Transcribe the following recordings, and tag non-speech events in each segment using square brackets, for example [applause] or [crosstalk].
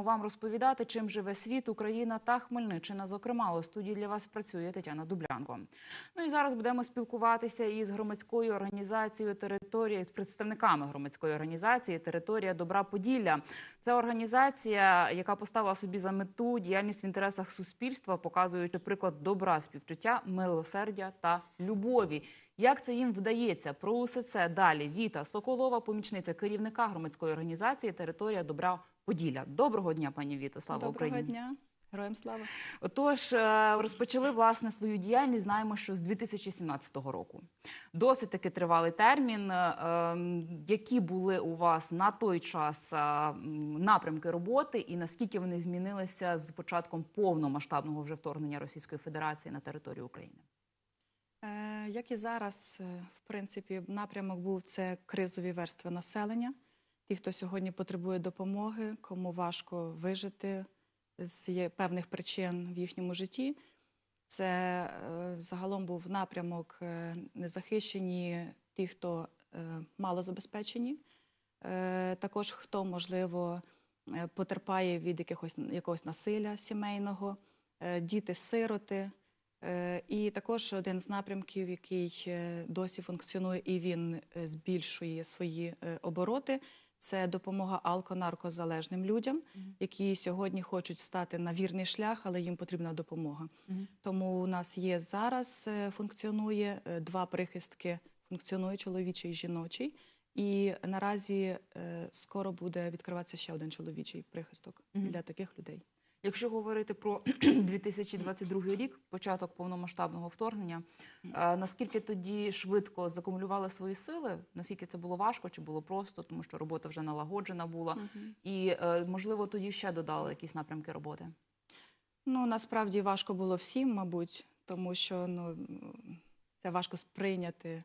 Вам розповідати, чим живе світ, Україна та Хмельниччина. Зокрема, у студії для вас працює Тетяна Дублянко. Ну і зараз будемо спілкуватися із громадською організацією територія з представниками громадської організації Територія Добра Поділля. Це організація, яка поставила собі за мету діяльність в інтересах суспільства, показуючи приклад добра, співчуття, милосердя та любові. Як це їм вдається? Про усе це далі. Віта Соколова, помічниця керівника громадської організації Територія Добра Поділля. Доброго дня, пані Віто. Слава Доброго Україні. дня, героям слава. Отож, е, розпочали власне свою діяльність. Знаємо, що з 2017 року. Досить таки тривалий термін. Е, ем, Які були у вас на той час е, напрямки роботи, і наскільки вони змінилися з початком повномасштабного вже вторгнення Російської Федерації на територію України? Як і зараз, в принципі, напрямок був це кризові верстви населення. Ті, хто сьогодні потребує допомоги, кому важко вижити з певних причин в їхньому житті. Це е, загалом був напрямок е, незахищені, ті, хто е, мало забезпечені, також хто, можливо, потерпає від якихось, якогось насилля сімейного, діти-сироти. І також один з напрямків, який досі функціонує, і він збільшує свої обороти. Це допомога алко-наркозалежним людям, які сьогодні хочуть стати на вірний шлях, але їм потрібна допомога. Тому у нас є зараз е, функціонує е, два прихистки: функціонує чоловічий і жіночий. І наразі е, скоро буде відкриватися ще один чоловічий прихисток для таких людей. Якщо говорити про [clears throat] 2022 рік, початок повномасштабного вторгнення, е, наскільки тоді швидко закумулювали свої сили? Наскільки це було важко чи було просто, тому що робота вже налагоджена була, і е, можливо тоді ще додали якісь напрямки роботи? Ну насправді важко було всім, мабуть, тому що ну це важко сприйняти,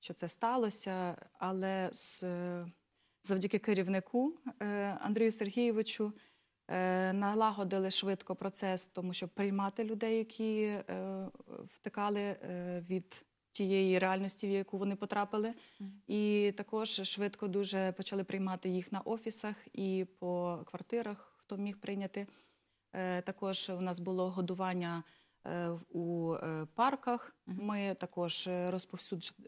що це сталося. Але з, е, завдяки керівнику Андрію Сергійовичу налагодили швидко процес, тому що приймати людей, які е, втекали е, від тієї реальності, в яку вони потрапили. І також швидко дуже почали приймати їх на офісах і по квартирах, хто міг прийняти. Е, Також у нас було годування е, у е, парках. Ми також е,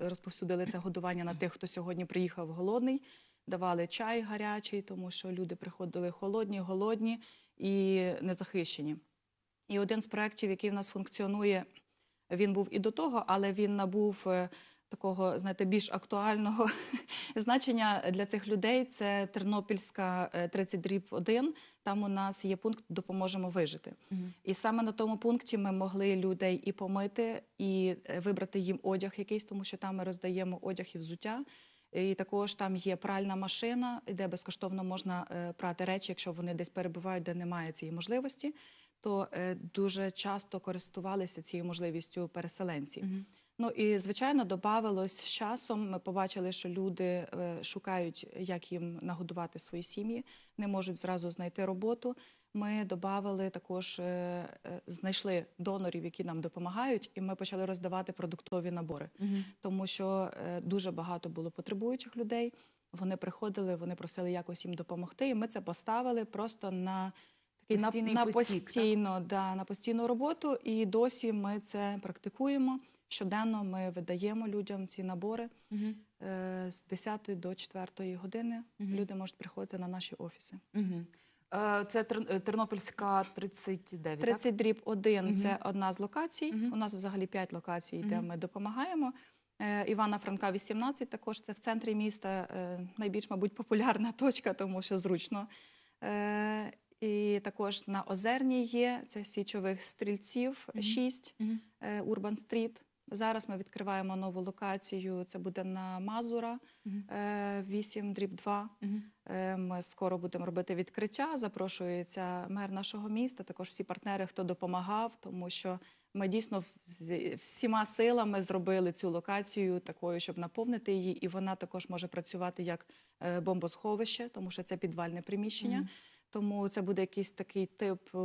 розповсюдили це годування на тих, хто сьогодні приїхав голодний. Давали чай гарячий, тому що люди приходили холодні, голодні і незахищені. І один з проєктів, який в нас функціонує, він був і до того, але він набув е, такого, знаєте, більш актуального [laughs] значення для цих людей. Це Тернопільська е, 30 дріб 1. Там у нас є пункт Допоможемо вижити. І саме на тому пункті ми могли людей і помити, і е, вибрати їм одяг якийсь, тому що там ми роздаємо одяг і взуття. І також там є пральна машина, де безкоштовно можна е, прати речі, якщо вони десь перебувають, де немає цієї можливості. То е, дуже часто користувалися цією можливістю переселенці. Ну і звичайно, додавалось з часом. Ми побачили, що люди е, шукають, як їм нагодувати свої сім'ї, не можуть зразу знайти роботу. Ми додавали також, е, е, знайшли донорів, які нам допомагають, і ми почали роздавати продуктові набори, тому що е, дуже багато було потребуючих людей. Вони приходили, вони просили якось їм допомогти, і ми це поставили просто на такий Постійний на, на потік, постійно, да, на постійну роботу. І досі ми це практикуємо. Щоденно ми видаємо людям ці набори з 10 до 4 години. Люди можуть приходити на наші офіси. Мгм. Е, Це е, Тернопільська 39, 30 дріб 1 Мгм. це одна з локацій. Мгм. У нас взагалі 5 локацій, де Мгм. ми допомагаємо. Е, Івана Франка 18, також це в центрі міста. Найбільш, мабуть, популярна [laughs] точка, тому що зручно. І також на Озерній є це січових стрільців 6, Мгм. Урбан Стріт. Зараз ми відкриваємо нову локацію. Це буде на Мазура Мгм. 8 дріб 2. Е, Ми скоро будемо робити відкриття. Запрошується мер нашого міста, також всі партнери, хто допомагав, тому що ми дійсно всіма силами зробили цю локацію такою, щоб наповнити її, і вона також може працювати як е, бомбосховище, тому що це підвальне приміщення. Тому це буде якийсь такий тип е,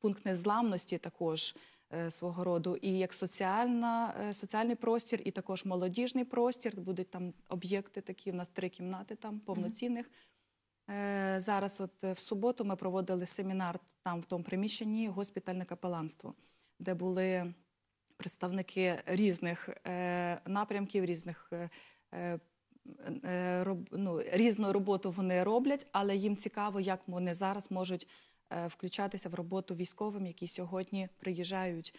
пункт незламності також. Е, Свого роду, і як соціальна, е, соціальний простір, і також молодіжний простір. Будуть там об'єкти такі. У нас три кімнати там повноцінних. Е, Зараз, от в суботу, ми проводили семінар там в тому приміщенні госпітальне капеланство, де були представники різних напрямків, різних роб- ну, різну роботу вони роблять, але їм цікаво, як вони зараз можуть включатися в роботу військовим, які сьогодні приїжджають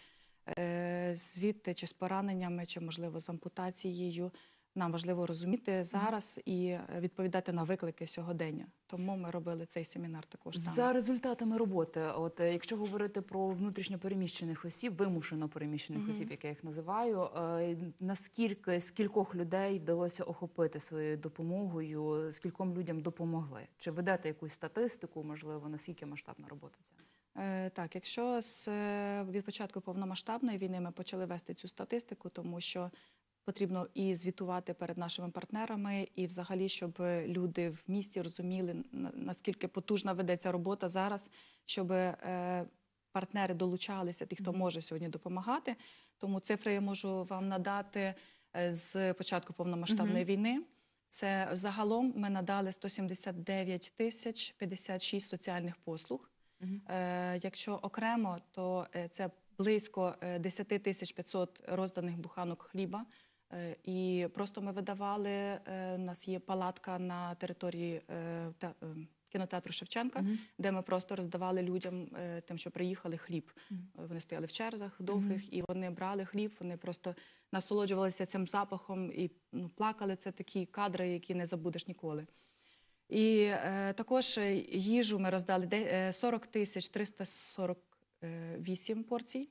е, звідти чи з пораненнями, чи можливо з ампутацією. Нам важливо розуміти зараз і е, відповідати на виклики сьогодення. Тому ми робили цей семінар також там. За результатами роботи, от е, якщо говорити про внутрішньо переміщених осіб, вимушено переміщених Мгм. осіб, як я їх називаю, е, наскільки скількох людей вдалося охопити своєю допомогою, скільком людям допомогли? Чи ведете якусь статистику? Можливо, наскільки масштабна робота ця? Так, якщо з від початку повномасштабної війни ми почали вести цю статистику, тому що потрібно і звітувати перед нашими партнерами, і взагалі, щоб люди в місті розуміли наскільки потужна ведеться робота зараз, щоб е, партнери долучалися, ті, хто може сьогодні допомагати. Тому цифри я можу вам надати е, з початку повномасштабної війни. Це загалом ми надали 179 тисяч 56 соціальних послуг. Е, Якщо окремо, то це близько е, 10 тисяч 500 розданих буханок хліба. Е, І просто ми видавали. е, У нас є палатка на території е, те- кінотеатру Шевченка, де ми просто роздавали людям тим, що приїхали хліб. Вони стояли в черзах довгих, і вони брали хліб. Вони просто насолоджувалися цим запахом і ну, плакали. Це такі кадри, які не забудеш ніколи. І е, також їжу ми роздали де- е, 40 тисяч 348 порцій.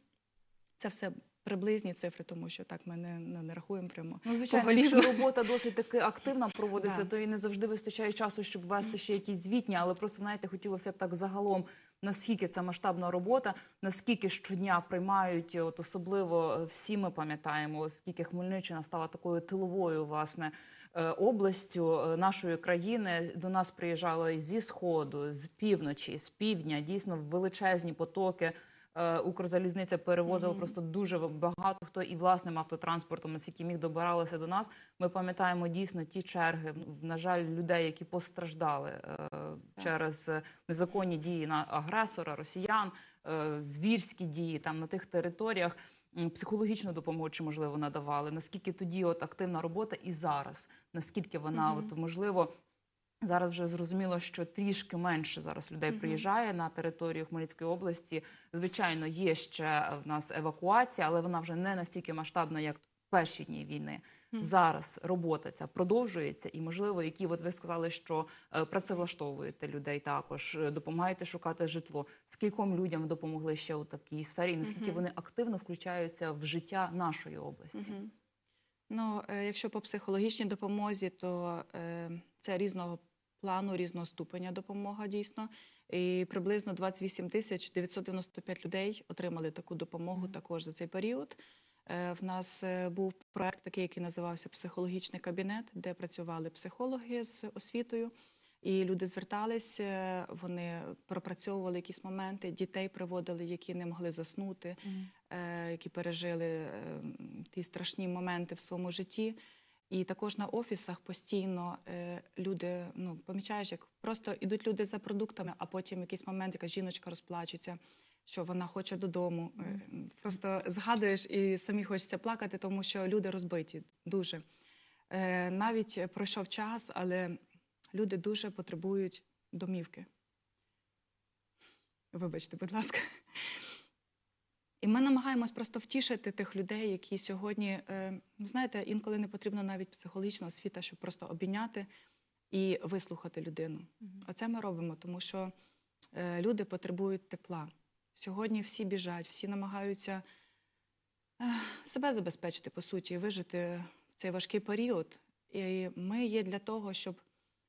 Це все приблизні цифри, тому що так ми не, не, не рахуємо прямо. Ну, звичайно, Поголівно. якщо робота досить таки активна проводиться, Да. то і не завжди вистачає часу, щоб вести ще якісь звітні. Але просто знаєте, хотілося б так загалом, наскільки це масштабна робота, наскільки щодня приймають, от особливо е, всі ми пам'ятаємо, оскільки Хмельниччина стала такою тиловою власне. е, Областю е, нашої країни до нас приїжджали зі сходу, з півночі, з півдня. Дійсно величезні потоки. Е, Укрзалізниця перевозила Мгм. просто дуже багато хто і власним автотранспортом, наскільки міг добиралися до нас. Ми пам'ятаємо дійсно ті черги, на жаль, людей, які постраждали е, через е, незаконні дії на агресора, росіян, е, звірські дії там на тих територіях. Психологічну допомогу чи можливо надавали. Наскільки тоді от активна робота і зараз? Наскільки вона Мгм. от можливо зараз вже зрозуміло, що трішки менше зараз людей приїжджає на територію Хмельницької області. Звичайно, є ще в нас евакуація, але вона вже не настільки масштабна, як в перші дні війни. Зараз робота ця продовжується, і можливо, які от ви сказали, що е, працевлаштовуєте людей також, е, допомагаєте шукати житло. Скільком людям допомогли ще у такій сфері, і наскільки вони активно включаються в життя нашої області? Ну, е, якщо по психологічній допомозі, то це різного плану, різного ступеня допомога дійсно. І приблизно 28 тисяч 995 людей отримали таку допомогу Мгм. також за цей період. Е, В нас е, був проект такий, який називався Психологічний кабінет, де працювали психологи з освітою. І люди звертались, е, вони пропрацьовували якісь моменти, дітей приводили, які не могли заснути е, які пережили ті страшні моменти в своєму житті. І також на офісах постійно е, люди, ну помічаєш, як просто йдуть люди за продуктами, а потім в якийсь момент якась жіночка розплачеться, що вона хоче додому. Е, Просто згадуєш і самі хочеться плакати, тому що люди розбиті дуже. Е, Навіть пройшов час, але люди дуже потребують домівки. Вибачте, будь ласка. І ми намагаємось просто втішити тих людей, які сьогодні, е, знаєте, інколи не потрібно навіть психологічна освіта, щоб просто обійняти і вислухати людину. Оце ми робимо, тому що е, люди потребують тепла. Сьогодні всі біжать, всі намагаються е, себе забезпечити, по суті, вижити в цей важкий період. І ми є для того, щоб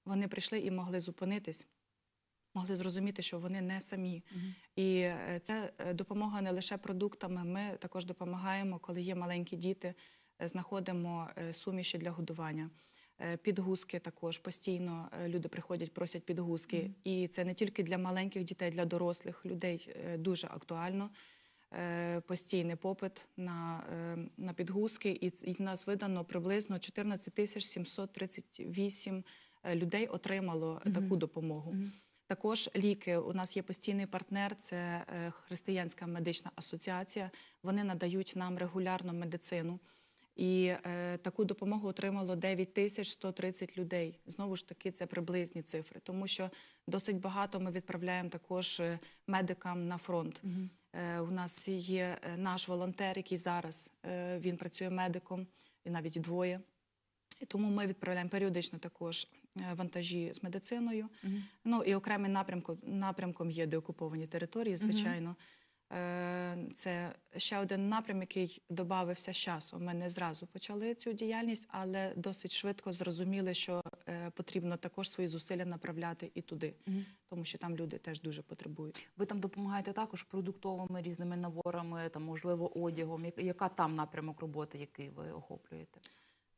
вони прийшли і могли зупинитись, могли зрозуміти, що вони не самі. Мгм. І це е, допомога не лише продуктами. Ми також допомагаємо, коли є маленькі діти, е, знаходимо е, суміші для годування. Підгузки також постійно люди приходять, просять підгузки. Мгм. І це не тільки для маленьких дітей, для дорослих людей дуже актуально. Постійний попит на, на підгузки, і і нас видано приблизно 14 тисяч 738 е, людей отримало Мгм. таку допомогу. Мгм. Також ліки. У нас є постійний партнер, це е, Християнська медична асоціація. Вони надають нам регулярно медицину. І е, таку допомогу отримало 9 тисяч 130 людей. Знову ж таки, це приблизні цифри, тому що досить багато ми відправляємо також е, медикам на фронт. Мгм. Е, У нас є е, наш волонтер, який зараз е, він працює медиком, і навіть двоє. І тому ми відправляємо періодично також вантажі з медициною. Мгм. Ну і окремим напрямком, напрямком є деокуповані території, звичайно. Е, Це ще один напрям, який додався з часом. Ми не зразу почали цю діяльність, але досить швидко зрозуміли, що е, потрібно також свої зусилля направляти і туди, Мгм. тому що там люди теж дуже потребують. Ви там допомагаєте також продуктовими різними наборами, там можливо одягом. Яка там напрямок роботи, який ви охоплюєте?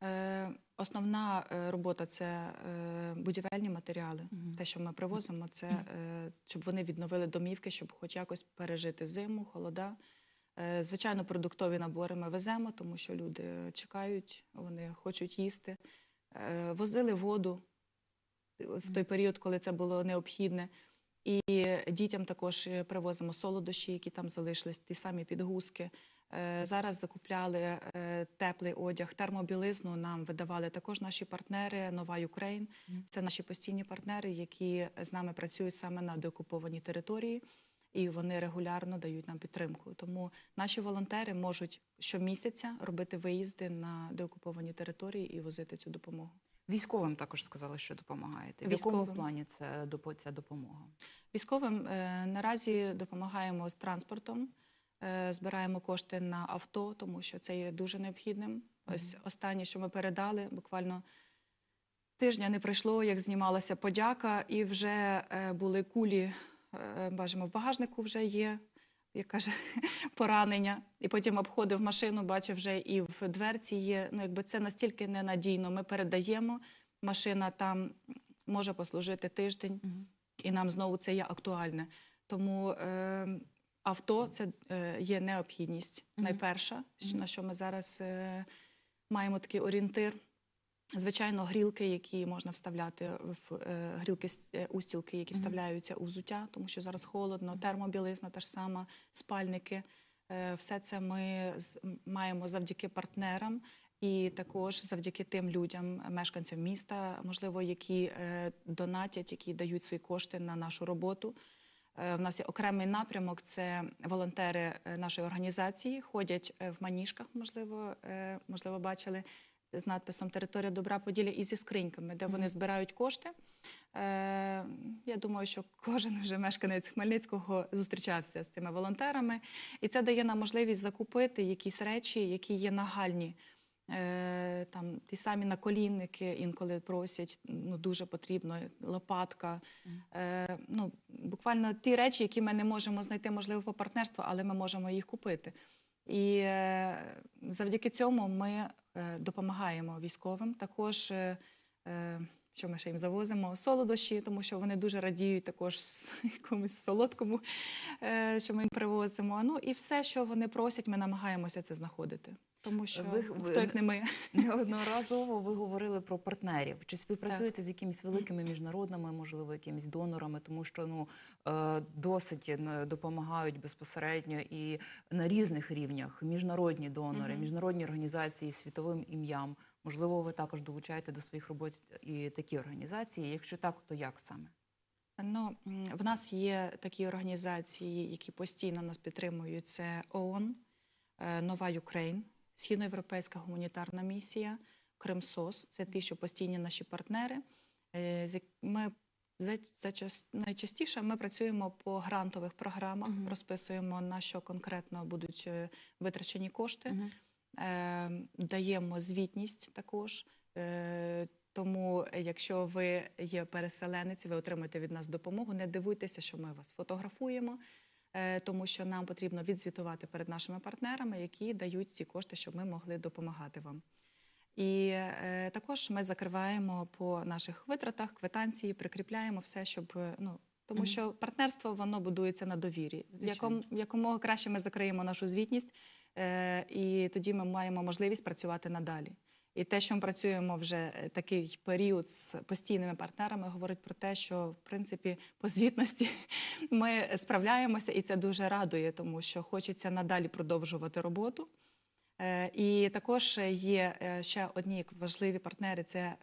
Е, Основна е, робота це е, будівельні матеріали. Мгм. Те, що ми привозимо, це щоб вони відновили домівки, щоб хоч якось пережити зиму, холода. Звичайно, продуктові набори ми веземо, тому що люди чекають, вони хочуть їсти. Возили воду в той період, коли це було необхідне. І дітям також привозимо солодощі, які там залишились, ті самі підгузки. Е, Зараз закупляли е, теплий одяг, термобілизну нам видавали також наші партнери Нова. Мгм. Це наші постійні партнери, які з нами працюють саме на деокупованій території, і вони регулярно дають нам підтримку. Тому наші волонтери можуть щомісяця робити виїзди на деокуповані території і возити цю допомогу. Військовим також сказали, що допомагаєте. В якому плані це ця допомога? Військовим е, наразі допомагаємо з транспортом, збираємо кошти на авто, тому що це є дуже необхідним. Ось останнє, що ми передали, буквально тижня не пройшло, як знімалася подяка, і вже е, були кулі, е, бачимо, в багажнику вже є. Як каже, [laughs] поранення, і потім обходив машину, бачив вже і в дверці є. Ну, якби це настільки ненадійно. Ми передаємо, машина там може послужити тиждень, і нам знову це є актуальне. Тому е, авто це е, є необхідність. Найперша, на що ми зараз е, маємо такий орієнтир. Звичайно, грілки, які можна вставляти в е, грілки устілки, які вставляються у взуття, тому що зараз холодно, термобілизна та ж сама, спальники. Все це ми маємо завдяки партнерам і також завдяки тим людям, мешканцям міста, можливо, які донатять, які дають свої кошти на нашу роботу. Е, В нас є окремий напрямок. Це волонтери е, нашої організації ходять е, в маніжках, можливо, можливо, бачили з надписом Територія добра Поділля і зі скриньками, де вони збирають кошти. Я думаю, що кожен вже мешканець Хмельницького зустрічався з цими волонтерами, і це дає нам можливість закупити якісь речі, які є нагальні. Е, Там ті самі наколінники інколи просять, ну дуже потрібно, лопатка. Е, ну, буквально ті речі, які ми не можемо знайти, можливо, по партнерству, але ми можемо їх купити. І е, завдяки цьому ми е, допомагаємо військовим. Також, е, е, що ми ще їм завозимо, солодощі, тому що вони дуже радіють також [laughs] якомусь солодкому, е, що ми їм привозимо. Ну і все, що вони просять, ми намагаємося це знаходити. Тому що Ви- ви- хто як не ми. Неодноразово ви говорили про партнерів. Чи співпрацюєте з якимись великими міжнародними, можливо, якимись донорами, тому що ну е, досить е, допомагають безпосередньо і на різних рівнях міжнародні донори, міжнародні організації світовим ім'ям. Можливо, ви також долучаєте до своїх робот і такі організації. Якщо так, то як саме? Ну, в нас є такі організації, які постійно нас підтримують. Це ООН, е, Нова Юкрейн, Східноєвропейська гуманітарна місія, Кримсос. Це ті, що постійні наші партнери. Е, Ми за, за час- найчастіше ми працюємо по грантових програмах, розписуємо на що конкретно будуть е, витрачені кошти. Даємо звітність також. Е, Тому, е, якщо ви є переселенець, ви отримаєте від нас допомогу. Не дивуйтеся, що ми вас фотографуємо, е, тому що нам потрібно відзвітувати перед нашими партнерами, які дають ці кошти, щоб ми могли допомагати вам. І е, також ми закриваємо по наших витратах квитанції, прикріпляємо все, щоб е, ну. Тому що партнерство воно будується на довірі. Яком, якомога краще ми закриємо нашу звітність, е, і тоді ми маємо можливість працювати надалі. І те, що ми працюємо вже е, такий період з постійними партнерами, говорить про те, що в принципі по звітності [laughs] ми справляємося, і це дуже радує, тому що хочеться надалі продовжувати роботу. Е, І також є ще одні важливі партнери: це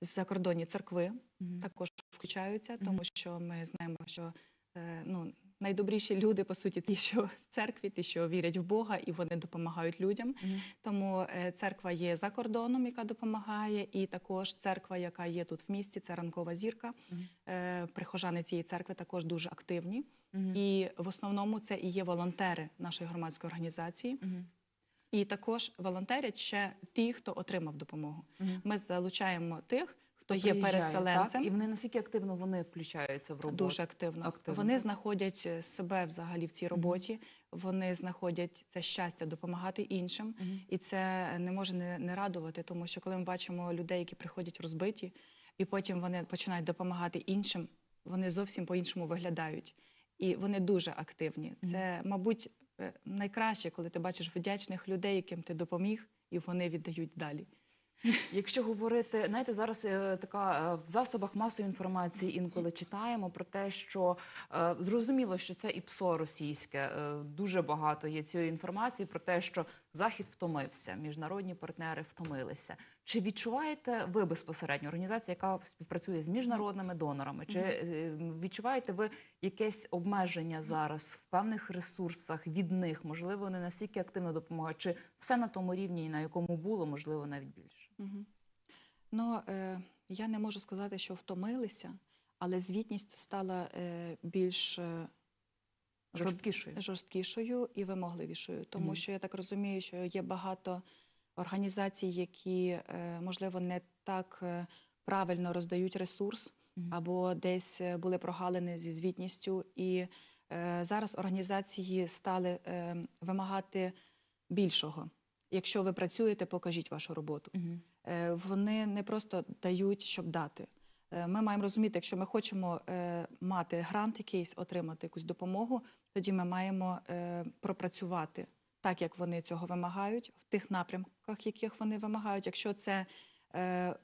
закордонні церкви, Мгм. також включаються, тому що ми знаємо, що е, ну, найдобріші люди, по суті, ті, що в церкві, ті, що вірять в Бога, і вони допомагають людям. Мгм. Тому е, церква є за кордоном, яка допомагає, і також церква, яка є тут в місті, це ранкова зірка. Е, Прихожани цієї церкви також дуже активні. Мгм. І в основному це і є волонтери нашої громадської організації. Мгм. І також волонтерять ще ті, хто отримав допомогу. Ми залучаємо тих, хто є переселенцем. Так? І вони наскільки активно вони включаються в роботу? Дуже активно. Активно, Вони знаходять себе взагалі в цій роботі. Вони знаходять це щастя допомагати іншим, і це не може не, не радувати, тому що коли ми бачимо людей, які приходять розбиті, і потім вони починають допомагати іншим, вони зовсім по-іншому виглядають. І вони дуже активні. Це, мабуть, найкраще, коли ти бачиш вдячних людей, яким ти допоміг, і вони віддають далі. Якщо говорити, знаєте, зараз е, така е, в засобах масової інформації інколи читаємо про те, що е, зрозуміло, що це і ПСО російське. е, Дуже багато є цієї інформації про те, що Захід втомився, міжнародні партнери втомилися. Чи відчуваєте ви безпосередньо організація, яка співпрацює з міжнародними донорами? Чи е, відчуваєте ви якесь обмеження зараз в певних ресурсах від них? Можливо, вони настільки активно допомагають, чи все на тому рівні, на якому було, можливо, навіть більше? Угу. Ну, е, я не можу сказати, що втомилися, але звітність стала е, більш Жорсткішою. жорсткішою і вимогливішою. Тому Мгм. що я так розумію, що є багато організацій, які, е, можливо, не так е, правильно роздають ресурс, Мгм. або десь е, були прогалини зі звітністю. І зараз організації стали вимагати більшого. Якщо ви працюєте, покажіть вашу роботу. Мгм. Е, Вони не просто дають, щоб дати. Е, Ми маємо розуміти, якщо ми хочемо е, мати грант якийсь, отримати якусь допомогу, тоді ми маємо е, пропрацювати так, як вони цього вимагають, в тих напрямках, яких вони вимагають. Якщо це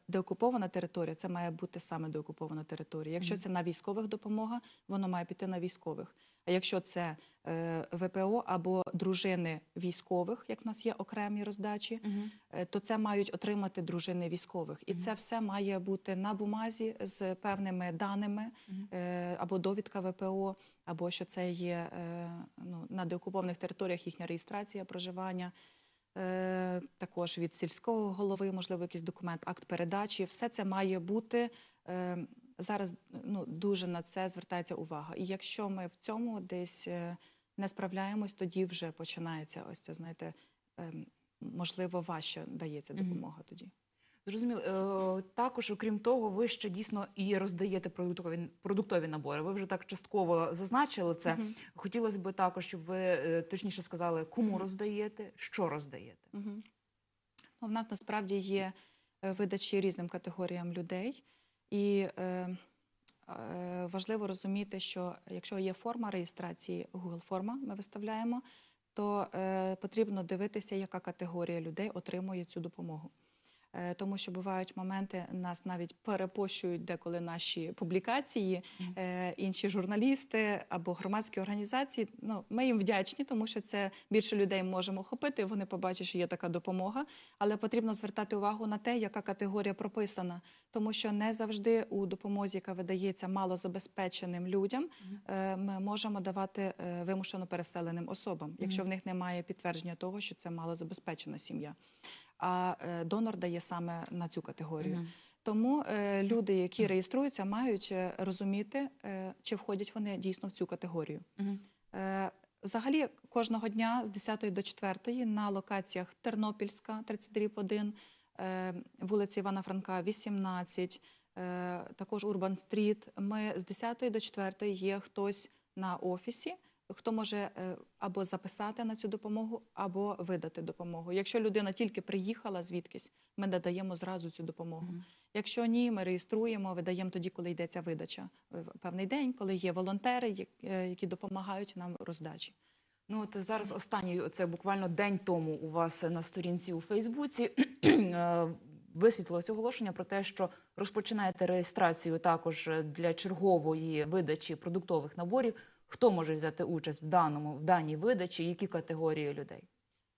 деокупована територія, це має бути саме деокупована територія. Якщо це на військових допомога, воно має піти на військових. А якщо це е, ВПО або дружини військових, як в нас є окремі роздачі, е, то це мають отримати дружини військових. І Мгм. це все має бути на бумазі з певними даними е, або довідка ВПО, або що це є ну, на деокупованих територіях їхня реєстрація проживання. Також від сільського голови, можливо, якийсь документ, акт передачі. Все це має бути зараз. Ну дуже на це звертається увага. І якщо ми в цьому десь е, не справляємось, тоді вже починається ось це, знаєте, ем, можливо, важче дається допомога тоді. Зрозуміло. Е, Також, окрім того, ви ще дійсно і роздаєте продуктові продуктові набори. Ви вже так частково зазначили це. Мгм. Хотілося б також, щоб ви е, точніше сказали, кому Мгм. роздаєте, що роздаєте. Мгм. Ну, в нас насправді є видачі різним категоріям людей, і е, е, важливо розуміти, що якщо є форма реєстрації, Google форма ми виставляємо, то е, потрібно дивитися, яка категорія людей отримує цю допомогу. Е, Тому що бувають моменти, нас навіть перепощують деколи наші публікації, е, інші журналісти або громадські організації. Ну, ми їм вдячні, тому що це більше людей можемо охопити. Вони побачать, що є така допомога. Але потрібно звертати увагу на те, яка категорія прописана, тому що не завжди у допомозі, яка видається малозабезпеченим людям, е, ми можемо давати вимушено переселеним особам, якщо в них немає підтвердження того, що це малозабезпечена сім'я. А е, донор дає саме на цю категорію. Тому е, люди, які реєструються, мають е, розуміти, е, чи входять вони дійсно в цю категорію. Е, Взагалі кожного дня з 10 до 4 на локаціях Тернопільська, 30 е, вулиця Івана Франка, 18, е, також Урбан Стріт. Ми з 10 до 4 є хтось на офісі, хто може е, або записати на цю допомогу, або видати допомогу. Якщо людина тільки приїхала звідкись, ми надаємо зразу цю допомогу. Мгм. Якщо ні, ми реєструємо, видаємо тоді, коли йдеться видача в певний день, коли є волонтери, е, які допомагають нам роздачі. Ну от зараз останній, це буквально день тому у вас на сторінці у Фейсбуці [clears throat] е, висвітлилось оголошення про те, що розпочинаєте реєстрацію також для чергової видачі продуктових наборів. Хто може взяти участь в даному в даній видачі? Які категорії людей?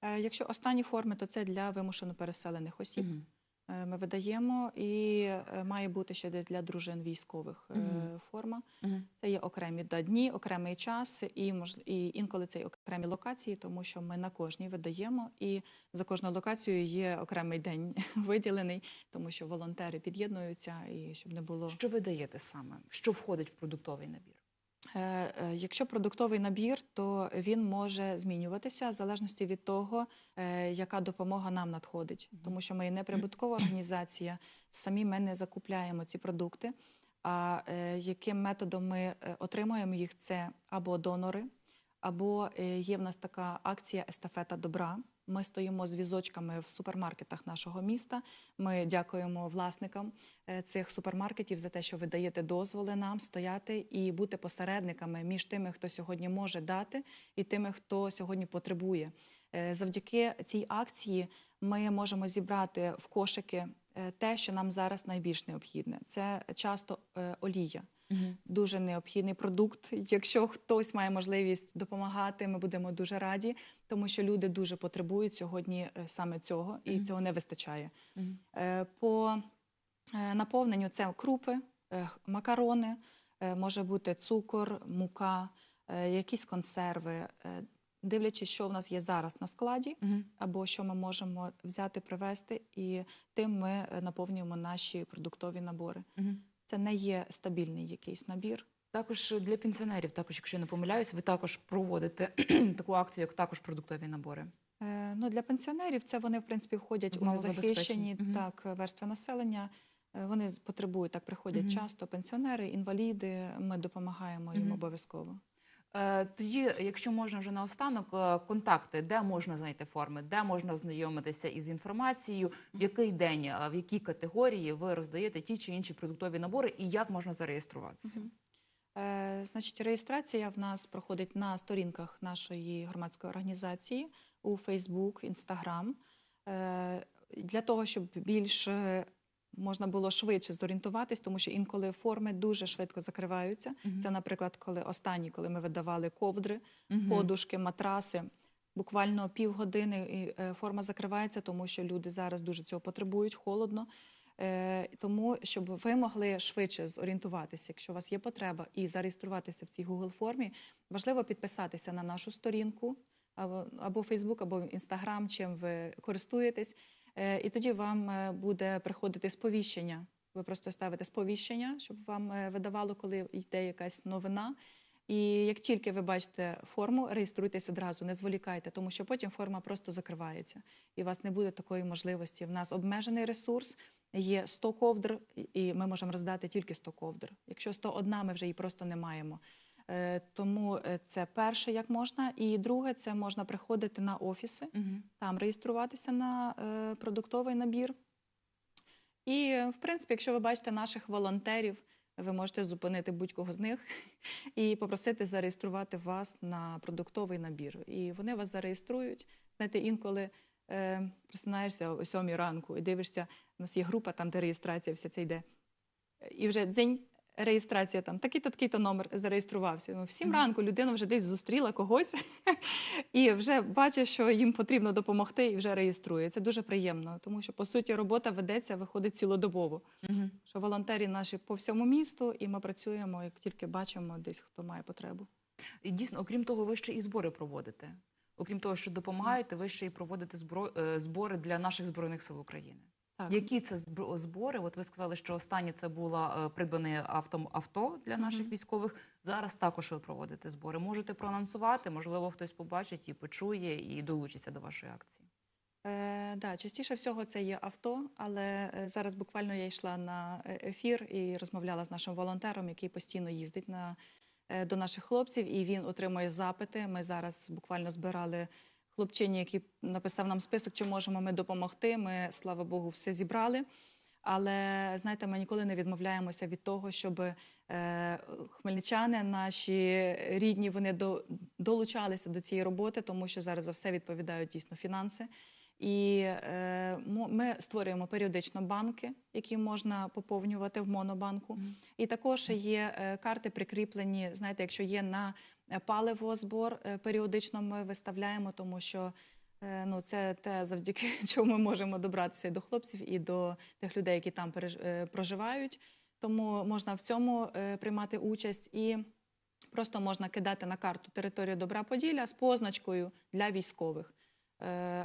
Е, Якщо останні форми, то це для вимушено переселених осіб. Е, Ми видаємо, і е, має бути ще десь для дружин військових Мгм. форма. Мгм. Це є окремі дні, окремий час, і мож... і інколи це є окремі локації, тому що ми на кожній видаємо, і за кожною локацією є окремий день [laughs] виділений, тому що волонтери під'єднуються і щоб не було. Що ви даєте саме? Що входить в продуктовий набір? Е, е, Якщо продуктовий набір, то він може змінюватися в залежності від того, е, яка допомога нам надходить, тому що ми є неприбуткова [clears throat] організація, самі ми не закупляємо ці продукти. А яким методом ми отримуємо їх, це або донори, або є в нас така акція Естафета добра. Ми стоїмо з візочками в супермаркетах нашого міста. Ми дякуємо власникам е, цих супермаркетів за те, що ви даєте дозволи нам стояти і бути посередниками між тими, хто сьогодні може дати, і тими, хто сьогодні потребує. Е, Завдяки цій акції ми можемо зібрати в кошики е, те, що нам зараз найбільш необхідне. Це часто е, олія дуже необхідний продукт. Якщо хтось має можливість допомагати, ми будемо дуже раді, тому що люди дуже потребують сьогодні е, саме цього, і Мгм. цього не вистачає. Е, По е, наповненню це крупи, макарони, може бути цукор, мука, якісь консерви. Дивлячись, що в нас є зараз на складі, Мгм. або що ми можемо взяти, привезти, і тим ми наповнюємо наші продуктові набори. Мгм. Це не є стабільний якийсь набір. Також для пенсіонерів, також, якщо я не помиляюсь, ви також проводите [clears throat] таку акцію, як також продуктові набори. Е, Ну, для пенсіонерів це вони, в принципі, входять Мало у незахищені Мгм. так, верстви населення. Е, Вони потребують, так приходять угу. часто пенсіонери, інваліди. Ми допомагаємо їм угу. обов'язково. Е, Тоді, якщо можна вже наостанок, е, контакти, де можна знайти форми, де можна ознайомитися із інформацією, в який день, е, в якій категорії ви роздаєте ті чи інші продуктові набори, і як можна зареєструватися? Значить, реєстрація в нас проходить на сторінках нашої громадської організації у Facebook, Instagram. Для того, щоб більш е, можна було швидше зорієнтуватись, тому що інколи форми дуже швидко закриваються. Мгм. Це, наприклад, коли останні, коли ми видавали ковдри, Мгм. подушки, матраси. Буквально півгодини і е, форма закривається, тому що люди зараз дуже цього потребують, холодно. Е, Тому, щоб ви могли швидше зорієнтуватися, якщо у вас є потреба, і зареєструватися в цій Google формі, важливо підписатися на нашу сторінку або, або Facebook, або Instagram, чим ви користуєтесь. Е, І тоді вам е, буде приходити сповіщення. Ви просто ставите сповіщення, щоб вам е, видавало, коли йде якась новина. І як тільки ви бачите форму, реєструйтесь одразу, не зволікайте, тому що потім форма просто закривається, і у вас не буде такої можливості. В нас обмежений ресурс, є 100 ковдр, і ми можемо роздати тільки 100 ковдр. Якщо 101, ми вже її просто не маємо. Е, Тому е, це перше, як можна. І друге, це можна приходити на офіси, там реєструватися на е, продуктовий набір. І, в принципі, якщо ви бачите наших волонтерів, ви можете зупинити будь-кого з них [laughs] і попросити зареєструвати вас на продуктовий набір. І вони вас зареєструють. Знаєте, інколи е, просинаєшся о сьомій ранку і дивишся, у нас є група, там, де реєстрація вся це йде. І вже день реєстрація там такий-то, такий-то номер зареєструвався. Ну, в сім Мгм. ранку людина вже десь зустріла когось [laughs] і вже бачить, що їм потрібно допомогти, і вже реєструє. Це дуже приємно, тому що по суті робота ведеться, виходить цілодобово. Мгм. Що волонтери наші по всьому місту, і ми працюємо, як тільки бачимо десь хто має потребу. І дійсно, окрім того, ви ще і збори проводите. Окрім того, що допомагаєте, ви ще й проводите е, збори для наших збройних сил України. Так. Які це збори? От ви сказали, що останнє це було е, придбане авто, авто для наших Мгм. військових. Зараз також ви проводите збори. Можете проанонсувати, можливо, хтось побачить і почує, і долучиться до вашої акції. Е, да, частіше всього це є авто, але е, зараз буквально я йшла на е, ефір і розмовляла з нашим волонтером, який постійно їздить на, до наших хлопців, і він отримує запити. Ми зараз буквально збирали хлопчині, який написав нам список, чи можемо ми допомогти. Ми, слава Богу, все зібрали. Але знаєте, ми ніколи не відмовляємося від того, щоб е, хмельничани, наші рідні, вони до, долучалися до цієї роботи, тому що зараз за все відповідають дійсно фінанси. І е, ми створюємо періодично банки, які можна поповнювати в монобанку. І також є е, карти прикріплені. Знаєте, якщо є на паливозбор, е, періодично ми виставляємо, тому що е, ну, це те, завдяки [laughs] чому ми можемо добратися до хлопців, і до тих людей, які там е, проживають. Тому можна в цьому приймати участь і просто можна кидати на карту територію Добра Поділля з позначкою для військових.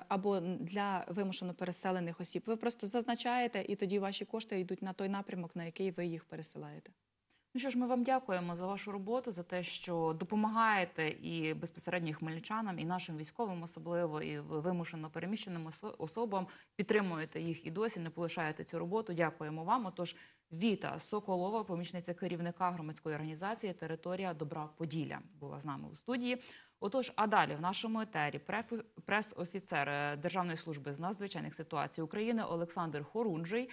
Або для вимушено переселених осіб. Ви просто зазначаєте, і тоді ваші кошти йдуть на той напрямок, на який ви їх пересилаєте. Ну що ж, ми вам дякуємо за вашу роботу, за те, що допомагаєте і безпосередньо хмельничанам, і нашим військовим, особливо і вимушено переміщеним осо- особам. Підтримуєте їх і досі, не полишаєте цю роботу. Дякуємо вам. Отож, Віта Соколова, помічниця керівника громадської організації Територія Добра Поділля, була з нами у студії. Отож, а далі в нашому етері прес-офіцер е, Державної служби з надзвичайних ситуацій України Олександр Хорунжий